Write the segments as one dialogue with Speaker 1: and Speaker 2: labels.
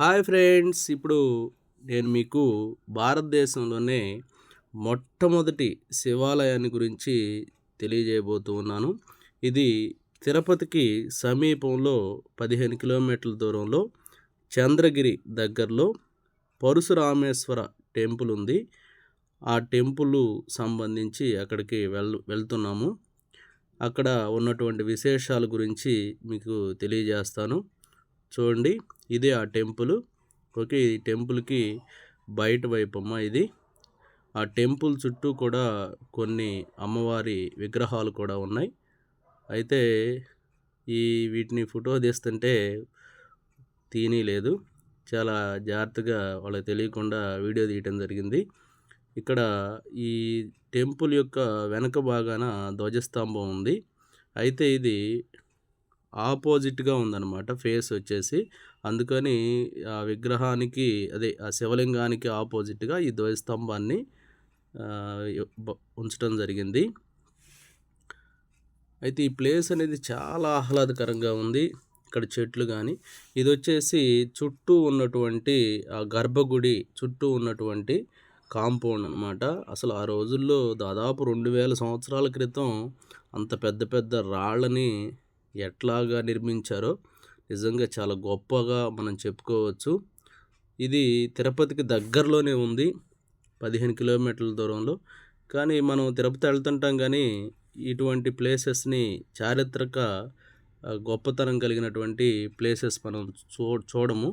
Speaker 1: Hi friends ఇప్పుడు నేను మీకు భారతదేశంలోనే మొట్టమొదటి శివాలయాన్ని గురించి తెలియజేయబోతూ ఉన్నాను. ఇది తిరుపతికి సమీపంలో పదిహేను కిలోమీటర్ల దూరంలో చంద్రగిరి దగ్గరలో పరశురామేశ్వర టెంపుల్ ఉంది. ఆ టెంపుల్ సంబంధించి అక్కడికి వెళ్ వెళ్తున్నాము. అక్కడ ఉన్నటువంటి విశేషాల గురించి మీకు తెలియజేస్తాను. చూడండి. ఇది ఆ టెంపుల్. ఓకే ఈ టెంపుల్కి బయట వైపు అమ్మ ఇది. ఆ టెంపుల్ చుట్టూ కూడా కొన్ని అమ్మవారి విగ్రహాలు కూడా ఉన్నాయి. అయితే ఈ వీటిని ఫోటో తీస్తుంటే తీయనీలేదు చాలా జాగ్రత్తగా వాళ్ళకి తెలియకుండా వీడియో తీయటం జరిగింది. ఇక్కడ ఈ టెంపుల్ యొక్క వెనక భాగాన ధ్వజస్తంభం ఉంది. అయితే ఇది ఆపోజిట్గా ఉందన్నమాట ఫేస్ వచ్చేసి. అందుకని ఆ విగ్రహానికి అదే ఆ శివలింగానికి ఆపోజిట్గా ఈ ధ్వజస్తంభాన్ని ఉంచడం జరిగింది. అయితే ఈ ప్లేస్ అనేది చాలా ఆహ్లాదకరంగా ఉంది. ఇక్కడ చెట్లు కానీ ఇది వచ్చేసి చుట్టూ ఉన్నటువంటి ఆ గర్భగుడి చుట్టూ ఉన్నటువంటి కాంపౌండ్ అనమాట అసలు ఆ రోజుల్లో దాదాపు రెండు వేల సంవత్సరాల క్రితం అంత పెద్ద పెద్ద రాళ్ళని ఎట్లాగా నిర్మించారో నిజంగా చాలా గొప్పగా మనం చెప్పుకోవచ్చు. ఇది తిరుపతికి దగ్గరలోనే ఉంది పదిహేను కిలోమీటర్ల దూరంలో. కానీ మనం తిరుపతి వెళ్తుంటాం కానీ ఇటువంటి ప్లేసెస్ని చారిత్రక గొప్పతనం కలిగినటువంటి ప్లేసెస్ మనం చూ చూడము.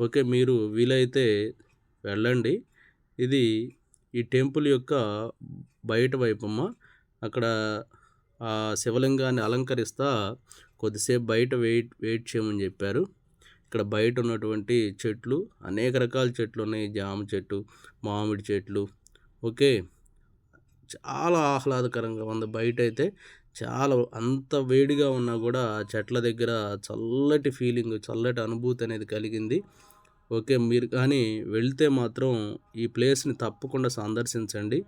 Speaker 1: ఓకే మీరు వీలైతే వెళ్ళండి. ఇది ఈ టెంపుల్ యొక్క బయట వైపమ్మ. అక్కడ శివలింగాన్ని అలంకరిస్తా కొద్దిసేపు బయట వెయిట్ వెయిట్ చేయమని చెప్పారు. ఇక్కడ బయట ఉన్నటువంటి చెట్లు అనేక రకాల చెట్లు ఉన్నాయి. జామ చెట్టు మామిడి చెట్లు. ఓకే. చాలా ఆహ్లాదకరంగా ఉంది. బయట అయితే చాలా అంత వేడిగా ఉన్నా కూడా చెట్ల దగ్గర చల్లటి ఫీలింగ్ చల్లటి అనుభూతి అనేది కలిగింది. ఓకే. మీరు కానీ వెళ్తే మాత్రం ఈ ప్లేస్ని తప్పకుండా సందర్శించండి.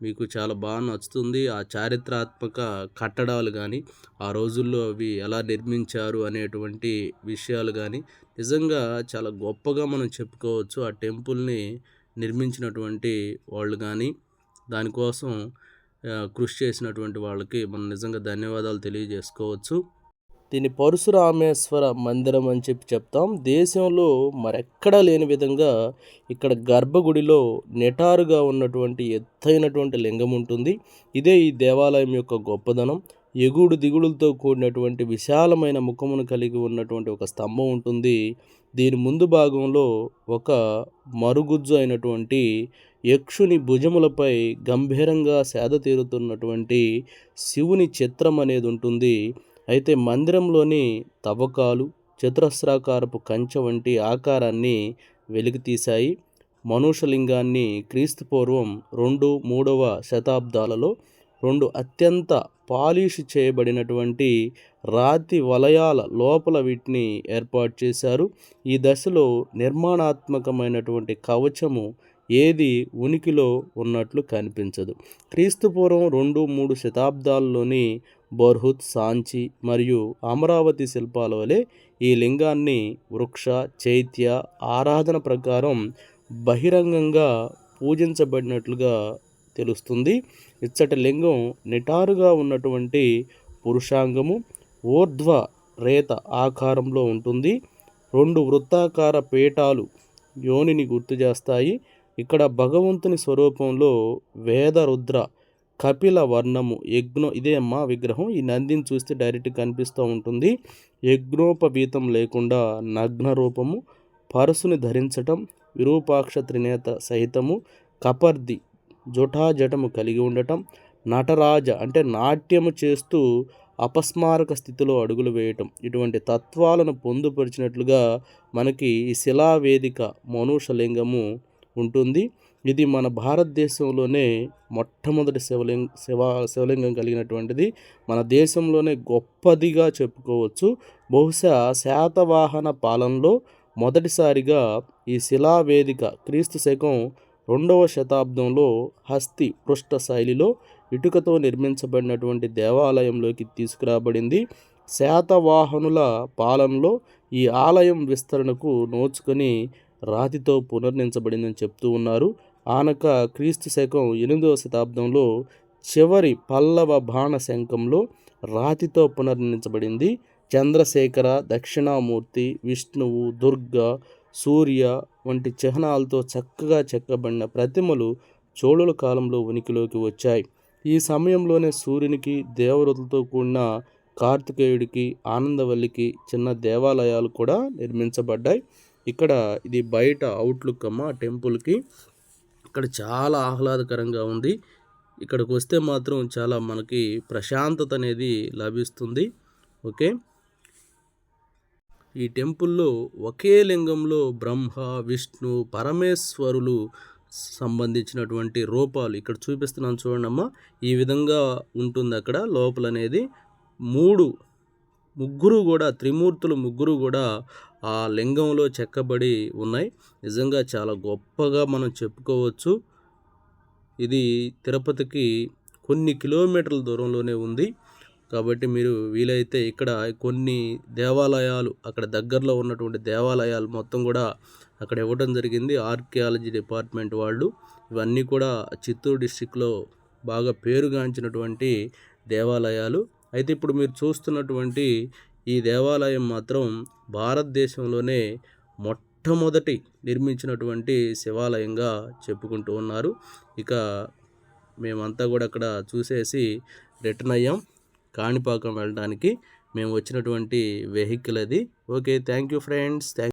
Speaker 1: మీకు చాలా బాగా నచ్చుతుంది. ఆ చారిత్రాత్మక కట్టడాలు కానీ ఆ రోజుల్లో అవి ఎలా నిర్మించారు అనేటువంటి విషయాలు కానీ నిజంగా చాలా గొప్పగా మనం చెప్పుకోవచ్చు. ఆ టెంపుల్ని నిర్మించినటువంటి వాళ్ళు కానీ దానికోసం కృషి చేసినటువంటి వాళ్ళకి మనం నిజంగా ధన్యవాదాలు తెలియజేసుకోవచ్చు. దీన్ని పరశురామేశ్వర మందిరం అని చెప్పి చెప్తాం. దేశంలో మరెక్కడా లేని విధంగా ఇక్కడ గర్భగుడిలో నిటారుగా ఉన్నటువంటి ఎత్తైనటువంటి లింగం ఉంటుంది. ఇదే ఈ దేవాలయం యొక్క గొప్పదనం. ఎగుడు దిగుడులతో కూడినటువంటి విశాలమైన ముఖమును కలిగి ఉన్నటువంటి ఒక స్తంభం ఉంటుంది. దీని ముందు భాగంలో ఒక మరుగుజ్జు అయినటువంటి యక్షుని భుజములపై గంభీరంగా సేద తీరుతున్నటువంటి శివుని చిత్రం అనేది ఉంటుంది. అయితే మందిరంలోని తవ్వకాలు చతురస్రాకారపు కంచె వంటి ఆకారాన్ని వెలికితీశాయి. మనుషలింగాన్ని క్రీస్తుపూర్వం రెండు మూడవ శతాబ్దాలలో రెండు అత్యంత పాలిష్ చేయబడినటువంటి రాతి వలయాల లోపల వీటిని ఏర్పాటు చేశారు. ఈ దశలో నిర్మాణాత్మకమైనటువంటి కవచము ఏది ఉనికిలో ఉన్నట్లు కనిపించదు. క్రీస్తుపూర్వం రెండు మూడు శతాబ్దాల్లోని బర్హుత్ సాంచి మరియు అమరావతి శిల్పాల వలె ఈ లింగాన్ని వృక్ష చైత్య ఆరాధన ప్రకారం బహిరంగంగా పూజించబడినట్లుగా తెలుస్తుంది. ఇచ్చటి లింగం నిటారుగా ఉన్నటువంటి పురుషాంగము ఊర్ధ్వ రేత ఆకారంలో ఉంటుంది. రెండు వృత్తాకార పీఠాలు యోనిని గుర్తు చేస్తాయి. ఇక్కడ భగవంతుని స్వరూపంలో వేద రుద్ర కపిల వర్ణము యజ్ఞో ఇదే అమ్మ విగ్రహం. ఈ నందిని చూస్తే డైరెక్ట్ కనిపిస్తూ ఉంటుంది. యజ్ఞోపవీతం లేకుండా నగ్న రూపము పరసుని ధరించటం విరూపాక్ష త్రినేత సహితము కపర్ది జటాజటము కలిగి ఉండటం నటరాజ అంటే నాట్యము చేస్తూ అపస్మారక స్థితిలో అడుగులు వేయటం. ఇటువంటి తత్వాలను పొందుపరిచినట్లుగా మనకి ఈ శిలావేదిక మనుషలింగము ఉంటుంది. ఇది మన భారతదేశంలోనే మొట్టమొదటి శివలింగ శివ శివలింగం కలిగినటువంటిది. మన దేశంలోనే గొప్పదిగా చెప్పుకోవచ్చు. బహుశా శాతవాహన పాలనలో మొదటిసారిగా ఈ శిలావేదిక క్రీస్తు శకం రెండవ శతాబ్దంలో హస్తి పృష్ఠ శైలిలో ఇటుకతో నిర్మించబడినటువంటి దేవాలయంలోకి తీసుకురాబడింది. శాతవాహనుల పాలనలో ఈ ఆలయం విస్తరణకు నోచుకొని రాతితో పునర్నించబడిందని చెప్తూ ఉన్నారు. ఆనక క్రీస్తు శకం ఎనిమిదవ శతాబ్దంలో చివరి పల్లవ బాణ శంఖంలో రాతితో పునర్నిర్మించబడింది. చంద్రశేఖర దక్షిణామూర్తి విష్ణువు దుర్గ సూర్య వంటి చిహ్నాలతో చక్కగా చెక్కబడిన ప్రతిమలు చోళుల కాలంలో ఉనికిలోకి వచ్చాయి. ఈ సమయంలోనే సూర్యునికి దేవరతులతో కూడిన కార్తికేయుడికి ఆనందవల్లికి చిన్న దేవాలయాలు కూడా నిర్మించబడ్డాయి. ఇక్కడ ఇది బయట అవుట్లుక్ అమ్మ టెంపుల్కి. ఇక్కడ చాలా ఆహ్లాదకరంగా ఉంది. ఇక్కడికి వస్తే మాత్రం చాలా మనకి ప్రశాంతత అనేది లభిస్తుంది. ఓకే? ఈ టెంపుల్లో ఒకే లింగంలో బ్రహ్మ విష్ణు పరమేశ్వరులు సంబంధించినటువంటి రూపాలు ఇక్కడ చూపిస్తున్నాను చూడండమ్మా. ఈ విధంగా ఉంటుంది అక్కడ లోపల అనేది మూడు ముగ్గురు కూడా త్రిమూర్తులు ముగ్గురు కూడా ఆ లింగంలో చెక్కబడి ఉన్నాయి. నిజంగా చాలా గొప్పగా మనం చెప్పుకోవచ్చు. ఇది తిరుపతికి కొన్ని కిలోమీటర్ల దూరంలోనే ఉంది. కాబట్టి మీరు వీలైతే ఇక్కడ కొన్ని దేవాలయాలు అక్కడ దగ్గరలో ఉన్నటువంటి దేవాలయాలు మొత్తం కూడా అక్కడ ఇవ్వడం జరిగింది. ఆర్కియాలజీ డిపార్ట్మెంట్ వాళ్ళు. ఇవన్నీ కూడా చిత్తూరు డిస్టిక్లో బాగా పేరుగాంచినటువంటి దేవాలయాలు. అయితే ఇప్పుడు మీరు చూస్తున్నటువంటి ఈ దేవాలయం మాత్రం భారతదేశంలోనే మొట్టమొదటి నిర్మించినటువంటి శివాలయంగా చెప్పుకుంటూ ఉన్నారు. ఇక మేమంతా కూడా అక్కడ చూసేసి రిటర్న్ అయ్యాం. కాణిపాకం వెళ్ళడానికి మేము వచ్చినటువంటి వెహికల్ అది. Okay thank you friends. Thank